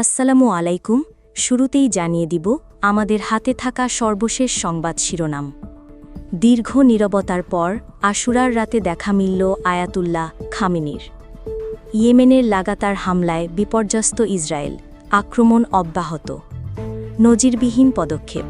আসসালামু আলাইকুম, শুরুতেই জানিয়ে দিব আমাদের হাতে থাকা সর্বশেষ সংবাদ শিরোনাম। দীর্ঘ নীরবতার পর আশুরার রাতে দেখা মিলল আয়াতুল্লাহ খামিনির। ইয়েমেনের লাগাতার হামলায় বিপর্যস্ত ইসরায়েল, আক্রমণ অব্যাহত। নজিরবিহীন পদক্ষেপ,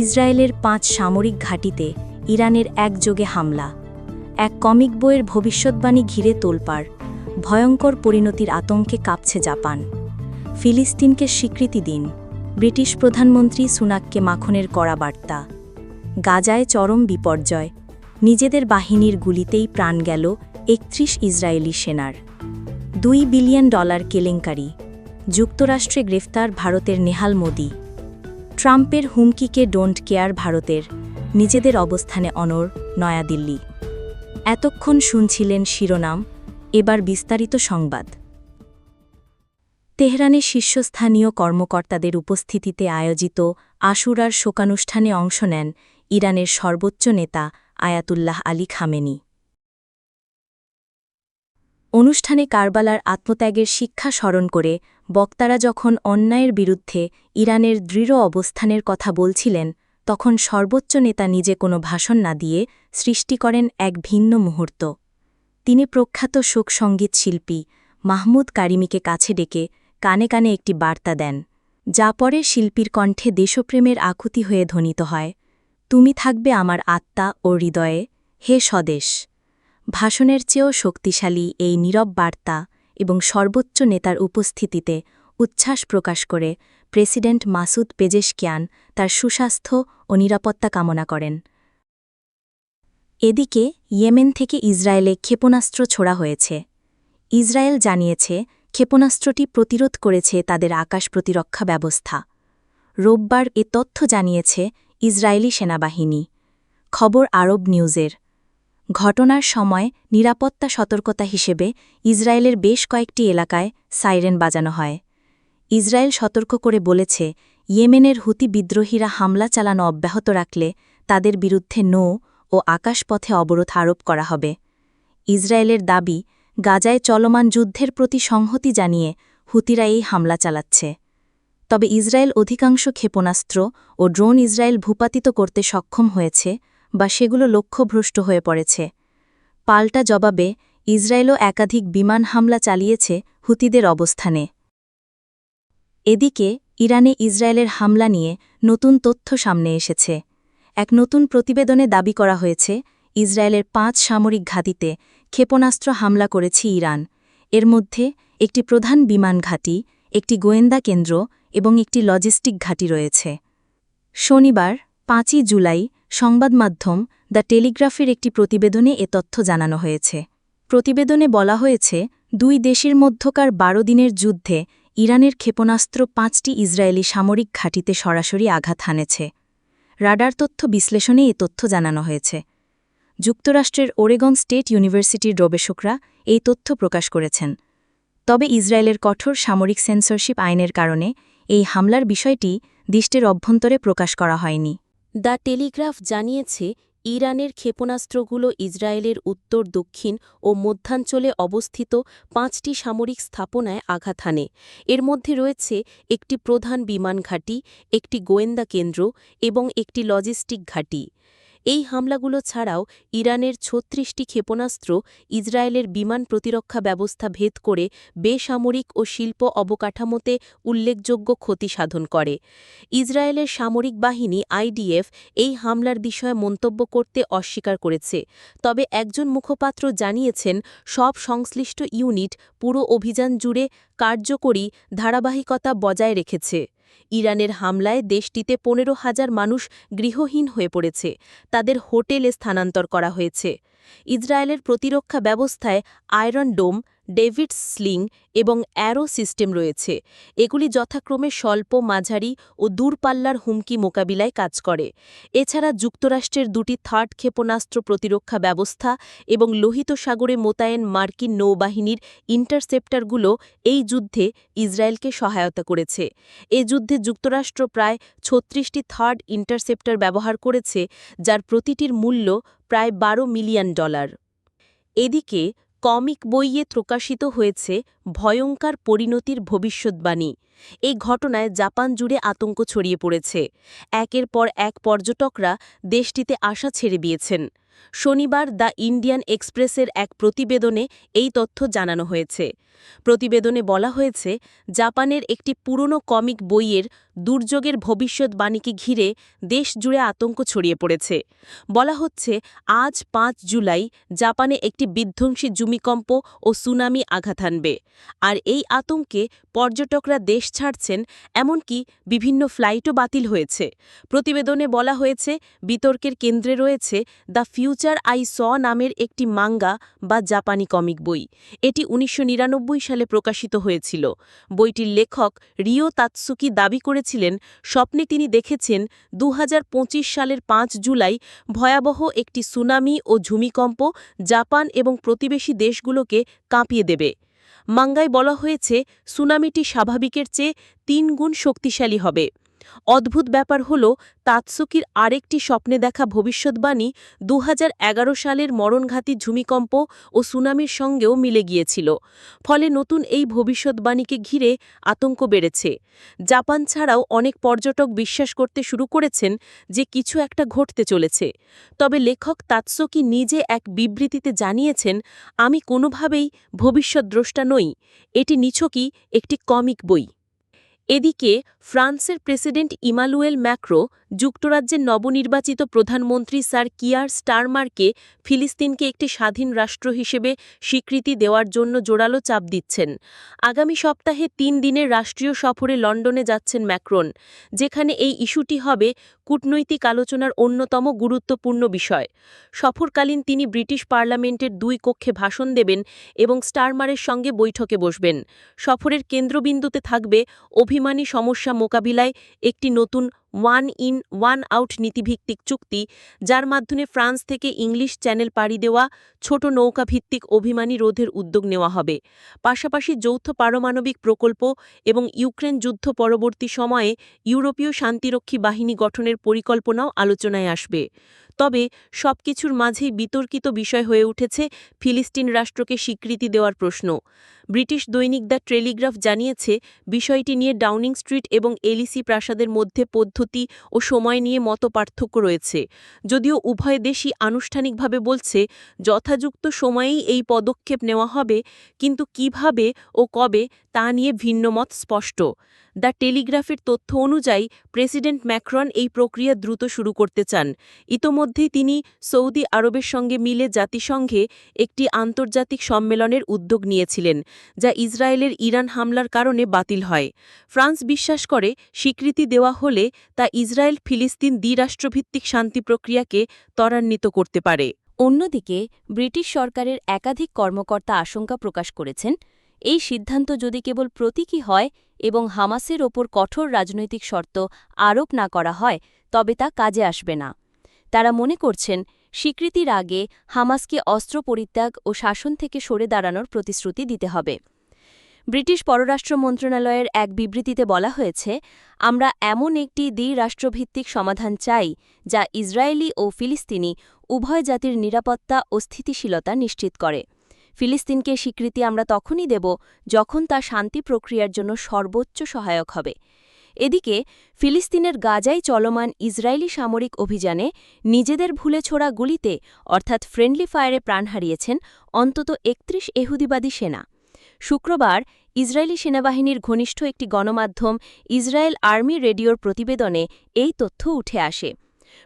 ইসরায়েলের পাঁচ সামরিক ঘাঁটিতে ইরানের একযোগে হামলা। এক কমিক বইয়ের ভবিষ্যৎবাণী ঘিরে তোলপাড়, ভয়ঙ্কর পরিণতির আতঙ্কে কাঁপছে জাপান। ফিলিস্তিনকে স্বীকৃতি দিন, ব্রিটিশ প্রধানমন্ত্রী সুনাককে মাখনের কড়া বার্তা। গাজায় চরম বিপর্যয়, নিজেদের বাহিনীর গুলিতেই প্রাণ গেল একত্রিশ ইসরায়েলি সেনার। দুই বিলিয়ন ডলার কেলেঙ্কারি, যুক্তরাষ্ট্রে গ্রেফতার ভারতের নেহাল মোদি। ট্রাম্পের হুমকিকে ডোন্ট কেয়ার ভারতের, নিজেদের অবস্থানে অনর নয়াদিল্লি। এতক্ষণ শুনছিলেন শিরোনাম, এবার বিস্তারিত সংবাদ। তেহরানে শীর্ষস্থানীয় কর্মকর্তাদের উপস্থিতিতে আয়োজিত আশুরার শোকানুষ্ঠানে অংশ নেন ইরানের সর্বোচ্চ নেতা আয়াতুল্লাহ আলী খামেনি। অনুষ্ঠানে কারবালার আত্মত্যাগের শিক্ষা স্মরণ করে বক্তারা যখন অন্যায়ের বিরুদ্ধে ইরানের দৃঢ় অবস্থানের কথা বলছিলেন, তখন সর্বোচ্চ নেতা নিজে কোনো ভাষণ না দিয়ে সৃষ্টি করেন এক ভিন্ন মুহূর্ত। তিনি প্রখ্যাত শোকসঙ্গীত শিল্পী মাহমুদ কারিমিকে কাছে ডেকে কানে কানে একটি বার্তা দেন, যা পরে শিল্পীর কণ্ঠে দেশপ্রেমের আকুতি হয়ে ধ্বনিত হয়, তুমি থাকবে আমার আত্মা ও হৃদয়ে, হে স্বদেশ। ভাষণের চেয়েও শক্তিশালী এই নীরব বার্তা এবং সর্বোচ্চ নেতার উপস্থিতিতে উচ্ছ্বাস প্রকাশ করে প্রেসিডেন্ট মাসুদ পেজেশকিয়ান তার সুস্বাস্থ্য ও নিরাপত্তা কামনা করেন। এদিকে ইয়েমেন থেকে ইসরায়েলে ক্ষেপণাস্ত্র ছোড়া হয়েছে। ইসরায়েল জানিয়েছে ক্ষেপণাস্ত্রটি প্রতিরোধ করেছে তাদের আকাশ প্রতিরক্ষা ব্যবস্থা। রোববার এ তথ্য জানিয়েছে ইসরায়েলি সেনাবাহিনী। খবর আরব নিউজের। ঘটনার সময় নিরাপত্তা সতর্কতা হিসেবে ইসরায়েলের বেশ কয়েকটি এলাকায় সাইরেন বাজানো হয়। ইসরায়েল সতর্ক করে বলেছে, ইয়েমেনের হুতি বিদ্রোহীরা হামলা চালানো অব্যাহত রাখলে তাদের বিরুদ্ধে নৌ ও আকাশপথে অবরোধ আরোপ করা হবে। ইসরায়েলের দাবি গাজায় চলমান যুদ্ধের প্রতি সংহতি জানিয়ে হুতিরা এই হামলা চালাচ্ছে। তবে ইসরায়েল অধিকাংশ ক্ষেপণাস্ত্র ও ড্রোন ইসরায়েল ভূপাতিত করতে সক্ষম হয়েছে বা সেগুলো লক্ষ্যভ্রষ্ট হয়ে পড়েছে। পাল্টা জবাবে ইসরায়েলও একাধিক বিমান হামলা চালিয়েছে হুতিদের অবস্থানে। এদিকে ইরানে ইসরায়েলের হামলা নিয়ে নতুন তথ্য সামনে এসেছে। এক নতুন প্রতিবেদনে দাবি করা হয়েছে, ইসরায়েলের পাঁচ সামরিক ঘাঁটিতে ক্ষেপণাস্ত্র হামলা করেছে ইরান। এর মধ্যে একটি প্রধান বিমান ঘাঁটি, একটি গোয়েন্দা কেন্দ্র এবং একটি লজিস্টিক ঘাঁটি রয়েছে। শনিবার, পাঁচই জুলাই, সংবাদ মাধ্যম দ্য টেলিগ্রাফের একটি প্রতিবেদনে এ তথ্য জানানো হয়েছে। প্রতিবেদনে বলা হয়েছে, দুই দেশের মধ্যকার বারো দিনের যুদ্ধে ইরানের ক্ষেপণাস্ত্র পাঁচটি ইসরায়েলি সামরিক ঘাঁটিতে সরাসরি আঘাত হানেছে। রাডার তথ্য বিশ্লেষণে এ তথ্য জানানো হয়েছে। যুক্তরাষ্ট্রের ওরেগন স্টেট ইউনিভার্সিটির গবেষকরা এই তথ্য প্রকাশ করেছেন। তবে ইসরায়েলের কঠোর সামরিক সেন্সরশিপ আইনের কারণে এই হামলার বিষয়টি দেশটির অভ্যন্তরে প্রকাশ করা হয়নি। দ্য টেলিগ্রাফ জানিয়েছে, ইরানের ক্ষেপণাস্ত্রগুলো ইসরায়েলের উত্তর, দক্ষিণ ও মধ্যাঞ্চলে অবস্থিত পাঁচটি সামরিক স্থাপনায় আঘাত হানে। এর মধ্যে রয়েছে একটি প্রধান বিমান ঘাঁটি, একটি গোয়েন্দা কেন্দ্র এবং একটি লজিস্টিক ঘাঁটি। এই হামলাগুলো ছাড়াও ইরানের ছত্রিশটি ক্ষেপণাস্ত্র, ইসরায়েলের বিমান প্রতিরক্ষা ব্যবস্থা ভেদ করে বেসামরিক ও শিল্প অবকাঠামোতে উল্লেখযোগ্য ক্ষতি সাধন করে। ইসরায়েলের সামরিক বাহিনী আইডিএফ এই হামলার বিষয়ে মন্তব্য করতে অস্বীকার করেছে। তবে একজন মুখপাত্র জানিয়েছেন, সব সংশ্লিষ্ট ইউনিট পুরো অভিযান জুড়ে কার্যকরী ধারাবাহিকতা বজায় রেখেছে। ইরানের হামলায় দেশটিতে পনেরো হাজার মানুষ গৃহহীন হয়ে পড়েছে। তাদের হোটেলে স্থানান্তর করা হয়েছে। ইসরায়েলের প্রতিরক্ষা ব্যবস্থায় আয়রন ডোম, ডেভিড স্লিং এবং অ্যারো সিস্টেম রয়েছে। এগুলি যথাক্রমে স্বল্প, মাঝারি ও দূরপাল্লার হুমকি মোকাবিলায় কাজ করে। এছাড়া যুক্তরাষ্ট্রের দুটি থার্ড ক্ষেপণাস্ত্র প্রতিরক্ষা ব্যবস্থা এবং লোহিত সাগরে মোতায়েন মার্কিন নৌবাহিনীর ইন্টারসেপ্টারগুলো এই যুদ্ধে ইসরায়েলকে সহায়তা করেছে। এ যুদ্ধে যুক্তরাষ্ট্র প্রায় ছত্রিশটি থার্ড ইন্টারসেপ্টার ব্যবহার করেছে, যার প্রতিটির মূল্য প্রায় বারো মিলিয়ন ডলার। এদিকে, কমিক বইয়ে প্রকাশিত হয়েছে ভয়ঙ্কর পরিণতির ভবিষ্যৎবাণী। এই ঘটনায় জাপান জুড়ে আতঙ্ক ছড়িয়ে পড়েছে। একের পর এক পর্যটকরা দেশটিতে আশা ছেড়ে দিয়েছেন। শনিবার দ্য ইন্ডিয়ান এক্সপ্রেসের এক প্রতিবেদনে এই তথ্য জানানো হয়েছে। প্রতিবেদনে বলা হয়েছে, জাপানের একটি পুরনো কমিক বইয়ের দুর্যোগের ভবিষ্যৎবাণীকে ঘিরে দেশ জুড়ে আতঙ্ক ছড়িয়ে পড়েছে। বলা হচ্ছে, আজ পাঁচ জুলাই জাপানে একটি বিধ্বংসী ভূমিকম্প ও সুনামি আঘাত আনবে আর এই আতঙ্কে পর্যটকরা দেশ ছাড়ছেন, এমনকি বিভিন্ন ফ্লাইটও বাতিল হয়েছে। প্রতিবেদনে বলা হয়েছে, বিতর্কের কেন্দ্রে রয়েছে দ্য ফিউচার আই স নামের একটি মাঙ্গা বা জাপানি কমিক বই। এটি উনিশশো নিরানব্বই সালে প্রকাশিত হয়েছিল। বইটির লেখক রিও তাৎসুকি দাবি করেছিলেন, স্বপ্নে তিনি দেখেছেন দু হাজার পঁচিশ সালের পাঁচ জুলাই ভয়াবহ একটি সুনামি ও ভূমিকম্প জাপান এবং প্রতিবেশী দেশগুলোকে কাঁপিয়ে দেবে। মাঙ্গায় বলা হয়েছে, সুনামিটি স্বাভাবিকের চেয়ে তিন গুণ শক্তিশালী হবে। অদ্ভুত ব্যাপার হল, তাৎসুকির আরেকটি স্বপ্নে দেখা ভবিষ্যৎবাণী দু হাজার এগারো সালের মরণঘাতী ভূমিকম্প ও সুনামির সঙ্গেও মিলে গিয়েছিল। ফলে নতুন এই ভবিষ্যৎবাণীকে ঘিরে আতঙ্ক বেড়েছে। জাপান ছাড়াও অনেক পর্যটক বিশ্বাস করতে শুরু করেছেন যে কিছু একটা ঘটতে চলেছে। তবে লেখক তাৎসুকি নিজে এক বিবৃতিতে জানিয়েছেন, আমি কোনোভাবেই ভবিষ্যৎদ্রষ্টা নই। এটি নিছকই একটি কমিক বই। এদিকে, ফ্রান্সের প্রেসিডেন্ট ইমানুয়েল ম্যাক্রো যুক্তরাজ্যের নবনির্বাচিত প্রধানমন্ত্রী স্যার কিয়ার স্টারমারকে ফিলিস্তিনকে একটি স্বাধীন রাষ্ট্র হিসেবে স্বীকৃতি দেওয়ার জন্য জোরালো চাপ দিচ্ছেন। আগামী সপ্তাহে তিন দিনের রাষ্ট্রীয় সফরে লন্ডনে যাচ্ছেন ম্যাক্রন, যেখানে এই ইস্যুটি হবে কূটনৈতিক আলোচনার অন্যতম গুরুত্বপূর্ণ বিষয়। সফরকালীন তিনি ব্রিটিশ পার্লামেন্টের দুই কক্ষে ভাষণ দেবেন এবং স্টারমারের সঙ্গে বৈঠকে বসবেন। সফরের কেন্দ্রবিন্দুতে থাকবে অভিমানী সমস্যা মোকাবিলায় একটি নতুন ওয়ান ইন ওয়ান আউট নীতিভিত্তিক চুক্তি, যার মাধ্যমে ফ্রান্স থেকে ইংলিশ চ্যানেল পাড়ি দেওয়া ছোট নৌকাভিত্তিক অভিমানী রোধের উদ্যোগ নেওয়া হবে। পাশাপাশি যৌথ পারমাণবিক প্রকল্প এবং ইউক্রেন যুদ্ধ পরবর্তী সময়ে ইউরোপীয় শান্তিরক্ষী বাহিনী গঠনের পরিকল্পনাও আলোচনায় আসবে। তবে সবকিছুর মাঝেই বিতর্কিত বিষয় হয়ে উঠেছে ফিলিস্তিন রাষ্ট্রকে স্বীকৃতি দেওয়ার প্রশ্ন। ব্রিটিশ দৈনিক দ্য টেলিগ্রাফ জানিয়েছে, বিষয়টি নিয়ে ডাউনিং স্ট্রিট এবং এলিসি প্রাসাদের মধ্যে পদ্ধতি ও সময় নিয়ে মত পার্থক্য রয়েছে। যদিও উভয় দেশই আনুষ্ঠানিকভাবে বলছে, যথাযুক্ত সময়েই এই পদক্ষেপ নেওয়া হবে, কিন্তু কীভাবে ও কবে তা নিয়ে ভিন্নমত স্পষ্ট। দ্য টেলিগ্রাফের তথ্য অনুযায়ী, প্রেসিডেন্ট ম্যাক্রন এই প্রক্রিয়া দ্রুত শুরু করতে চান। ইতোমধ্যেই তিনি সৌদি আরবের সঙ্গে মিলে জাতিসংঘে একটি আন্তর্জাতিক সম্মেলনের উদ্যোগ নিয়েছিলেন, যা ইসরায়েলের ইরান হামলার কারণে বাতিল হয়। ফ্রান্স বিশ্বাস করে, স্বীকৃতি দেওয়া হলে তা ইসরায়েল ফিলিস্তিন দ্বিরাষ্ট্রভিত্তিক শান্তি প্রক্রিয়াকে ত্বরান্বিত করতে পারে। অন্যদিকে, ব্রিটিশ সরকারের একাধিক কর্মকর্তা আশঙ্কা প্রকাশ করেছেন, এই সিদ্ধান্ত যদি কেবল প্রতীকী হয় এবং হামাসের ওপর কঠোর রাজনৈতিক শর্ত আরোপ না করা হয়, তবে তা কাজে আসবে না। তারা মনে করছেন, স্বীকৃতির আগে হামাসকে অস্ত্র পরিত্যাগ ও শাসন থেকে সরে দাঁড়ানোর প্রতিশ্রুতি দিতে হবে। ব্রিটিশ পররাষ্ট্র মন্ত্রণালয়ের এক বিবৃতিতে বলা হয়েছে, আমরা এমন একটি দ্বিরাষ্ট্রভিত্তিক সমাধান চাই, যা ইসরায়েলি ও ফিলিস্তিনি উভয় জাতির নিরাপত্তা ও স্থিতিশীলতা নিশ্চিত করে। ফিলিস্তিনকে স্বীকৃতি আমরা তখনই দেব যখন তা শান্তি প্রক্রিয়ার জন্য সর্বোচ্চ সহায়ক হবে। এদিকে, ফিলিস্তিনের গাজায় চলমান ইসরায়েলি সামরিক অভিযানে নিজেদের ভুলে ছোড়া গুলিতে, অর্থাৎ ফ্রেন্ডলি ফায়ারে প্রাণ হারিয়েছেন অন্তত একত্রিশ এহুদিবাদী সেনা। শুক্রবার, ইসরায়েলি সেনাবাহিনীর ঘনিষ্ঠ একটি গণমাধ্যম ইসরায়েল আর্মি রেডিওর প্রতিবেদনে এই তথ্য উঠে আসে।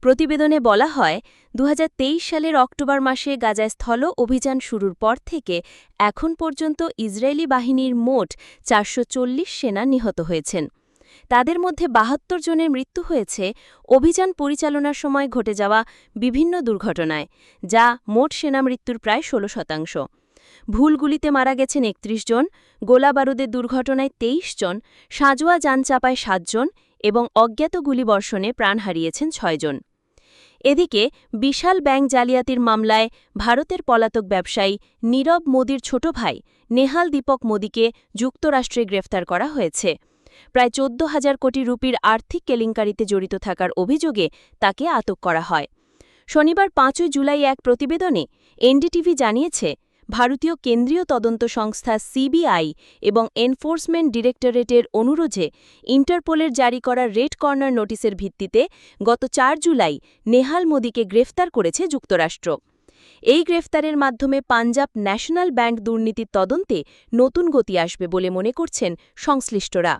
প্রতিবেদনে বলা হয় দু হাজার তেইশ সালের অক্টোবর মাসে গাজায় স্থল অভিযান শুরুর পর থেকে এখন পর্যন্ত ইসরায়েলি বাহিনীর মোট চারশো চল্লিশ সেনা নিহত হয়েছেন। তাদের মধ্যে বাহাত্তর জনের মৃত্যু হয়েছে। অভিযান পরিচালনার সময় ঘটে যাওয়া বিভিন্ন দুর্ঘটনায়, যা মোট সেনা মৃত্যুর প্রায় ষোলো শতাংশ। ভুলগুলিতে মারা গেছেন একত্রিশ জন, গোলাবারুদের দুর্ঘটনায় তেইশ জন, সাজোয়া যান চাপায় সাতজন এবং অজ্ঞাত গুলিবর্ষণে প্রাণ হারিয়েছেন ছয়জন এদিকে বিশাল ব্যাংক জালিয়াতির মামলায় ভারতের পলাতক ব্যবসায়ী নীরব মোদির ছোট ভাই নেহাল দীপক মোদিকে যুক্তরাষ্ট্রে গ্রেফতার করা হয়েছে। প্রায় চোদ্দ হাজার কোটি রুপির আর্থিক কেলেঙ্কারিতে জড়িত থাকার অভিযোগে তাকে আটক করা হয়। শনিবার পাঁচই জুলাই এক প্রতিবেদনে এনডিটিভি জানিয়েছে ভারতীয় কেন্দ্রীয় তদন্ত সংস্থা সিবিআই এবং এনফোর্সমেন্ট ডিরেক্টরেটের অনুরোধে ইন্টারপোলের জারি করা রেড কর্নার নোটিসের ভিত্তিতে গত চার জুলাই নেহাল মোদিকে গ্রেফতার করেছে যুক্তরাষ্ট্র। এই গ্রেফতারের মাধ্যমে পাঞ্জাব ন্যাশনাল ব্যাংক দুর্নীতির তদন্তে নতুন গতি আসবে বলে মনে করছেন সংশ্লিষ্টরা।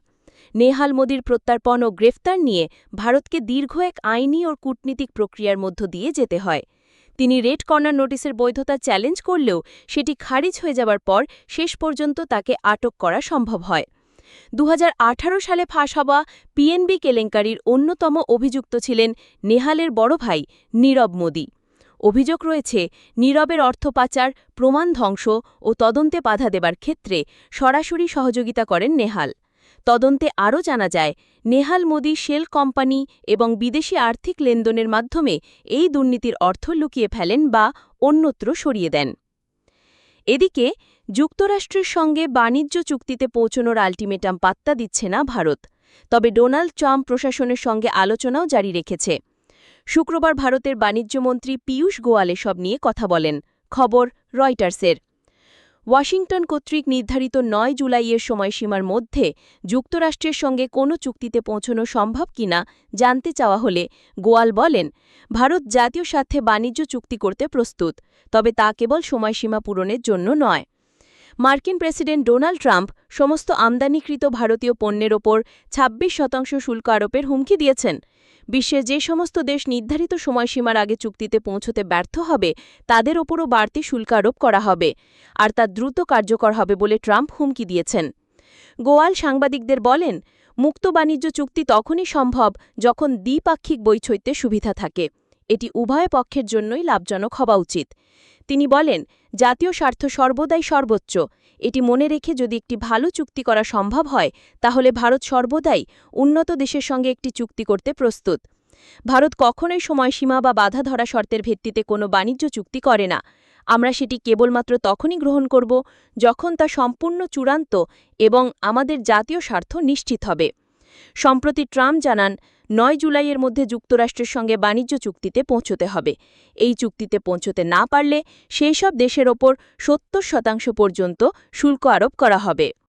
নেহাল মোদির প্রত্যার্পণ ও গ্রেফতার নিয়ে ভারতকে দীর্ঘ এক আইনি ও কূটনীতিক প্রক্রিয়ার মধ্য দিয়ে যেতে হয়। তিনি রেড কর্নার নোটিসের বৈধতা চ্যালেঞ্জ করলেও সেটি খারিজ হয়ে যাবার পর শেষ পর্যন্ত তাকে আটক করা সম্ভব হয়। দু হাজার আঠারো সালে ফাঁস হওয়া পিএনবি কেলেঙ্কারির অন্যতম অভিযুক্ত ছিলেন নেহালের বড় ভাই নীরব মোদি। অভিযোগ রয়েছে, নীরবের অর্থ পাচার প্রমাণ ধ্বংস ও তদন্তে বাধা দেবার ক্ষেত্রে সরাসরি সহযোগিতা করেন নেহাল। তদন্তে আরও জানা যায়, নেহাল মোদি শেল কোম্পানি এবং বিদেশি আর্থিক লেনদেনের মাধ্যমে এই দুর্নীতির অর্থ লুকিয়ে ফেলেন বা অন্যত্র সরিয়ে দেন। এদিকে, যুক্তরাষ্ট্রের সঙ্গে বাণিজ্য চুক্তিতে পৌঁছনোর আলটিমেটাম পাত্তা দিচ্ছে না ভারত, তবে ডোনাল্ড ট্রাম্প প্রশাসনের সঙ্গে আলোচনাও জারি রেখেছে। শুক্রবার ভারতের বাণিজ্যমন্ত্রী পীয়ূষ গোয়াল এসব নিয়ে কথা বলেন। খবর রয়টার্সের। ওয়াশিংটন কর্তৃক নির্ধারিত নয় জুলাইয়ের সময়সীমার মধ্যে যুক্তরাষ্ট্রের সঙ্গে কোনো চুক্তিতে পৌঁছনো সম্ভব কিনা জানতে চাওয়া হলে গোয়াল বলেন, ভারত জাতীয় স্বার্থে বাণিজ্য চুক্তি করতে প্রস্তুত, তবে তা কেবল সময়সীমা পূরণের জন্য নয়। মার্কিন প্রেসিডেন্ট ডোনাল্ড ট্রাম্প সমস্ত আমদানিকৃত ভারতীয় পণ্যের ওপর ২৬ শতাংশ শুল্ক আরোপের হুমকি দিয়েছেন। বিশ্বের যে সমস্ত দেশ নির্ধারিত সময়সীমার আগে চুক্তিতে পৌঁছতে ব্যর্থ হবে, তাদের ওপরও বাড়তি শুল্ক আরোপ করা হবে আর তা দ্রুত কার্যকর হবে বলে ট্রাম্প হুমকি দিয়েছেন। গোয়াল সাংবাদিকদের বলেন, মুক্ত বাণিজ্য চুক্তি তখনই সম্ভব যখন দ্বিপাক্ষিক বৈচৈত্যে সুবিধা থাকে। এটি উভয় পক্ষের জন্যই লাভজনক হওয়া উচিত। তিনি বলেন, জাতীয় স্বার্থ সর্বদাই সর্বোচ্চ। এটি মনে রেখে যদি একটি ভালো চুক্তি করা সম্ভব হয়, তাহলে ভারত সর্বদাই উন্নত দেশের সঙ্গে একটি চুক্তি করতে প্রস্তুত। ভারত কখনোই সময়সীমা বা বাধা ধরা শর্তের ভিত্তিতে কোনো বাণিজ্য চুক্তি করে না। আমরা সেটি কেবলমাত্র তখনই গ্রহণ করব যখন তা সম্পূর্ণ চূড়ান্ত এবং আমাদের জাতীয় স্বার্থ নিশ্চিত হবে। সম্প্রতি ট্রাম্প জানান নয় জুলাইয়ের মধ্যে যুক্তরাষ্ট্রের সঙ্গে বাণিজ্য চুক্তিতে পৌঁছতে হবে। এই চুক্তিতে পৌঁছতে না পারলে সেই সব দেশের ওপর সত্তর শতাংশ পর্যন্ত শুল্ক আরোপ করা হবে।